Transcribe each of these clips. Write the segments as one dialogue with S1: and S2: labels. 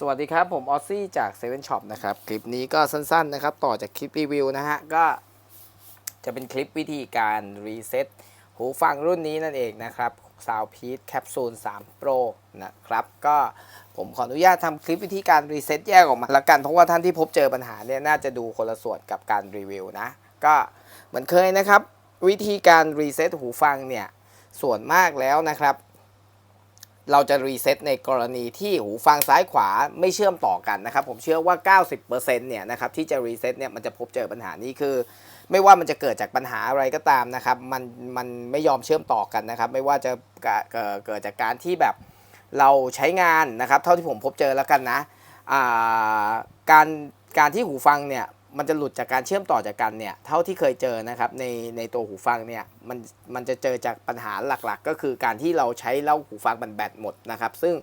S1: สวัสดีครับ ผมออซซี่จาก7 e ช็อปนะครับ คลิปนี้ก็สั้นๆนะครับ ต่อจากคลิปรีวิวนะฮะ ก็จะเป็นคลิปวิธีการรีเซ็ตหูฟังรุ่นนี้นั่นเองนะครับ Soundpeace Capsule 3 Pro นะครับ ก็ผมขออนุญาตทำคลิปวิธีการรีเซ็ตแยกออกมาละกัน เพราะว่าท่านที่พบเจอปัญหาเนี่ย น่าจะดูคนละส่วนกับการรีวิวนะ ก็เหมือนเคยนะครับ วิธีการรีเซ็ตหูฟังเนี่ยส่วนมากแล้วนะครับ เราจะรีเซ็ตในกรณีที่หูฟังซ้ายขวาไม่เชื่อมต่อกันนะครับ ผมเชื่อว่า 90%เนี่ยนะครับที่จะรีเซ็ตเนี่ยมันจะพบเจอปัญหานี้คือ ไม่ว่ามันจะเกิดจากปัญหาอะไรก็ตามนะครับมันมันไม่ยอมเชื่อมต่อกันนะครับ ไม่ว่าจะเกิดจากการที่แบบเราใช้งานนะครับ เท่าที่ผมพบเจอแล้วกันนะการการที่หูฟังเนี่ย มันจะหลุดจากการเชื่อมต่อจากกันเนี่ยเท่าที่เคยเจอนะครับในในตัวหูฟังเนี่ยมันมันจะเจอจากปัญหาหลักๆ ก็คือการที่เราใช้เล่าหูฟังมันแบตหมดนะครับ ซึ่ง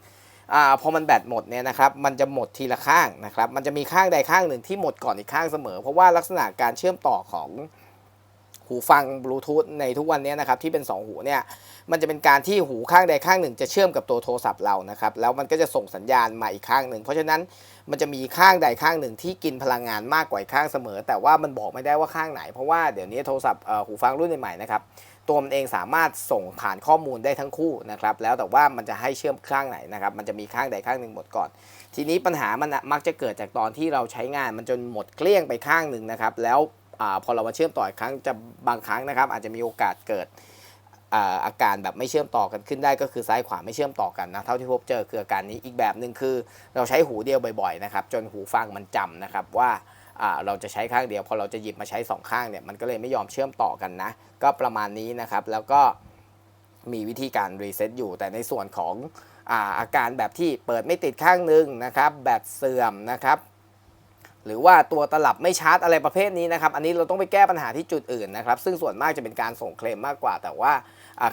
S1: อาพอมันแบตหมดเนี่ยนะครับมันจะหมดทีละข้างนะครับ มันจะมีข้างใดข้างหนึ่งที่หมดก่อนอีกข้างเสมอ เพราะว่าลักษณะการเชื่อมต่อของ หูฟังบลูทูธในทุกวันนี้นะครับที่เป็น 2 หูเนี่ยมันจะเป็นการที่หูข้างใดข้างหนึ่ง จะเชื่อมกับตัวโทรศัพท์เรานะครับแล้วมันก็จะส่งสัญญาณมาอีกข้างหนึ่ง เพราะฉะนั้นมันจะมีข้างใดข้างหนึ่งที่กินพลังงานมากกว่าข้างเสมอ แต่ว่ามันบอกไม่ได้ว่าข้างไหน เพราะว่าเดี๋ยวนี้โทรศัพท์หูฟังรุ่นใหม่ๆนะครับตัวมันเองสามารถส่งผ่านข้อมูลได้ทั้งคู่นะครับแล้วแต่ว่ามันจะให้เชื่อมข้างไหนนะครับมันจะมีข้างใดข้างหนึ่งหมดก่อน ทีนี้ปัญหามันมักจะเกิดจากตอนที่เราใช้งานมันจนหมดเกลี้ยงไปข้างหนึ่งนะครับแล้วอา พอเรามาเชื่อมต่ออีกครั้งจะบางครั้งนะครับ อาจจะมีโอกาสเกิดอาการแบบไม่เชื่อมต่อกันขึ้นได้ก็คือซ้ายขวาไม่เชื่อมต่อกันนะเท่าที่พบเจอคืออาการนี้อีกแบบหนึ่งคือ เราใช้หูเดียวบ่อยๆนะครับจนหูฟังมันจำนะครับว่าเราจะใช้ข้างเดียวพอเราจะหยิบมาใช้สองข้างเนี่ยมันก็เลยไม่ยอมเชื่อมต่อกันนะ ก็ประมาณนี้นะครับแล้วก็มีวิธีการรีเซ็ตอยู่ แต่ในส่วนของอาอาการแบบที่เปิดไม่ติดข้างหนึงนะครับ แบตเสื่อมนะครับ หรือว่าตัวตลับไม่ชาร์จอะไรประเภทนี้นะครับ อันนี้เราต้องไปแก้ปัญหาที่จุดอื่นนะครับ ซึ่งส่วนมากจะเป็นการส่งเคลมมากกว่า แต่ว่า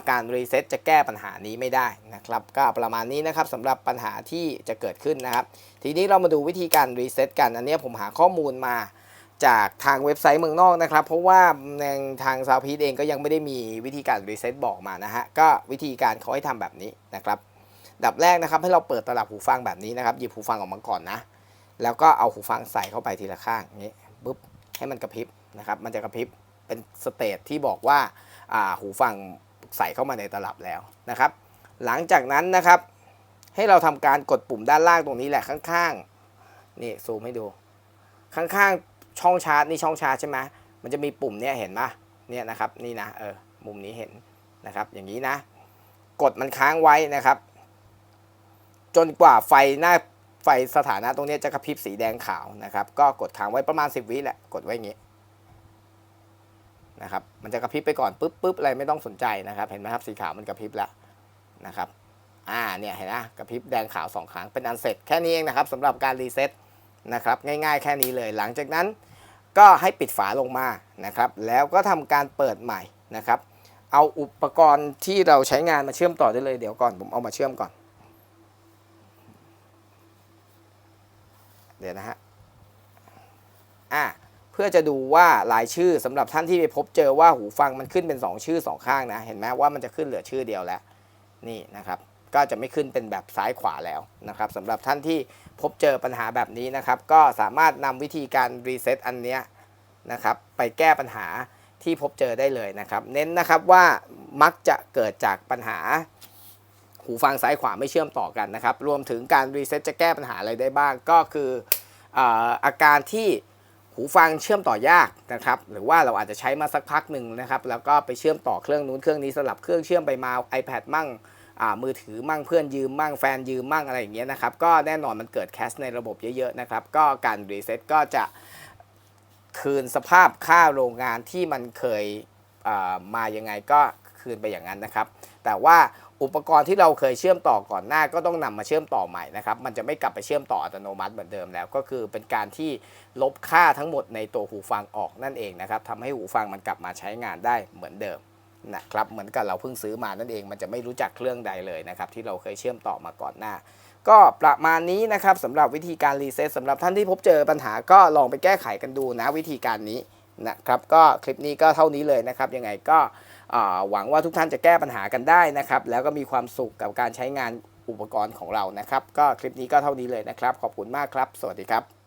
S1: การรีเซ็ตจะแก้ปัญหานี้ไม่ได้นะครับ ก็ประมาณนี้นะครับสำหรับปัญหาที่จะเกิดขึ้นนะครับ ทีนี้เรามาดูวิธีการรีเซ็ตกัน อันนี้ผมหาข้อมูลมาจากทางเว็บไซต์เมืองนอกนะครับ เพราะว่าทางซาวพีดเองก็ยังไม่ได้มีวิธีการรีเซ็ตบอกมานะฮะ ก็วิธีการเขาให้ทำแบบนี้นะครับ ดับแรกนะครับให้เราเปิดตลับหูฟังแบบนี้นะครับ หยิบหูฟังออกมาก่อนนะ แล้วก็เอาหูฟังใส่เข้าไปทีละข้างนี้ปุ๊บให้มันกระพริบนะครับ มันจะกระพริบเป็นสเตจที่บอกว่าอ่าหูฟังใส่เข้ามาในตลับแล้วนะครับ หลังจากนั้นนะครับ ให้เราทำการกดปุ่มด้านล่างตรงนี้แหละข้างๆนี่ซูมให้ดู ข้างๆช่องชาร์จนี่ช่องชาร์จใช่ไหมมันจะมีปุ่มเนี่ยเห็นปะเนี่ยนะครับนี่นะเออมุมนี้เห็นนะครับ อย่างนี้นะ กดมันค้างไว้นะครับ จนกว่าไฟหน้า ไฟสถานะตรงนี้จะกระพริบสีแดงขาวนะครับ ก็กดค้างไว้ประมาณ 10 วิแหละ กดไว้อย่างนี้นะครับ มันจะกระพริบไปก่อนปุ๊บปุ๊บอะไรไม่ต้องสนใจนะครับ เห็นไหมครับสีขาวมันกระพริบแล้วนะครับ อ่า เนี่ยเห็นนะกระพริบแดงขาวสองครั้งเป็นอันเสร็จแค่นี้เองนะครับสำหรับการรีเซ็ตนะครับ ง่ายๆ แค่นี้เลย หลังจากนั้นก็ให้ปิดฝาลงมานะครับ แล้วก็ทำการเปิดใหม่นะครับ เอาอุปกรณ์ที่เราใช้งานมาเชื่อมต่อได้เลยเดี๋ยวก่อนผมเอามาเชื่อมก่อน เดี๋ยวนะฮะอะเพื่อจะดูว่ารายชื่อสำหรับท่านที่ไปพบเจอว่าหูฟังมันขึ้นเป็น 2 ชื่อ 2 ข้างนะ เห็นไหมว่ามันจะขึ้นเหลือชื่อเดียวแล้วนี่นะครับ ก็จะไม่ขึ้นเป็นแบบซ้ายขวาแล้วนะครับสำหรับท่านที่พบเจอปัญหาแบบนี้นะครับ ก็สามารถนำวิธีการรีเซ็ตอันเนี้ยนะครับ ไปแก้ปัญหาที่พบเจอได้เลยนะครับ เน้นนะครับว่ามักจะเกิดจากปัญหา หูฟังซ้ายขวาไม่เชื่อมต่อกันนะครับ รวมถึงการรีเซ็ตจะแก้ปัญหาอะไรได้บ้าง ก็คืออาการที่หูฟังเชื่อมต่อยากนะครับ หรือว่าเราอาจจะใช้มาสักพักหนึ่งนะครับ แล้วก็ไปเชื่อมต่อเครื่องนู้นเครื่องนี้สลับเครื่องเชื่อมไปมา iPad มั่งมือถือมั่งเพื่อนยืมมั่งแฟนยืมมั่งอะไรอย่างเงี้ยนะครับ ก็แน่นอนมันเกิดแคสในระบบเยอะๆนะครับ ก็การรีเซ็ตก็จะคืนสภาพค่าโรงงานที่มันเคยมายังไงก็ คืนไปอย่างนั้นนะครับ แต่ว่าอุปกรณ์ที่เราเคยเชื่อมต่อก่อนหน้าก็ต้องนำมาเชื่อมต่อใหม่นะครับ มันจะไม่กลับไปเชื่อมต่ออัตโนมัติเหมือนเดิมแล้ว ก็คือเป็นการที่ลบค่าทั้งหมดในตัวหูฟังออกนั่นเองนะครับทำให้หูฟังมันกลับมาใช้งานได้เหมือนเดิมนะครับ เหมือนกับเราเพิ่งซื้อมานั่นเอง มันจะไม่รู้จักเครื่องใดเลยนะครับที่เราเคยเชื่อมต่อมาก่อนหน้า ก็ประมาณนี้นะครับสำหรับวิธีการรีเซ็ตสำหรับท่านที่พบเจอปัญหาก็ลองไปแก้ไขกันดูนะวิธีการนี้นะครับ ก็คลิปนี้ก็เท่านี้เลยนะครับ ยังไงก็ หวังว่าทุกท่านจะแก้ปัญหากันได้นะครับ แล้วก็มีความสุขกับการใช้งานอุปกรณ์ของเรานะครับ ก็คลิปนี้ก็เท่านี้เลยนะครับ ขอบคุณมากครับ สวัสดีครับ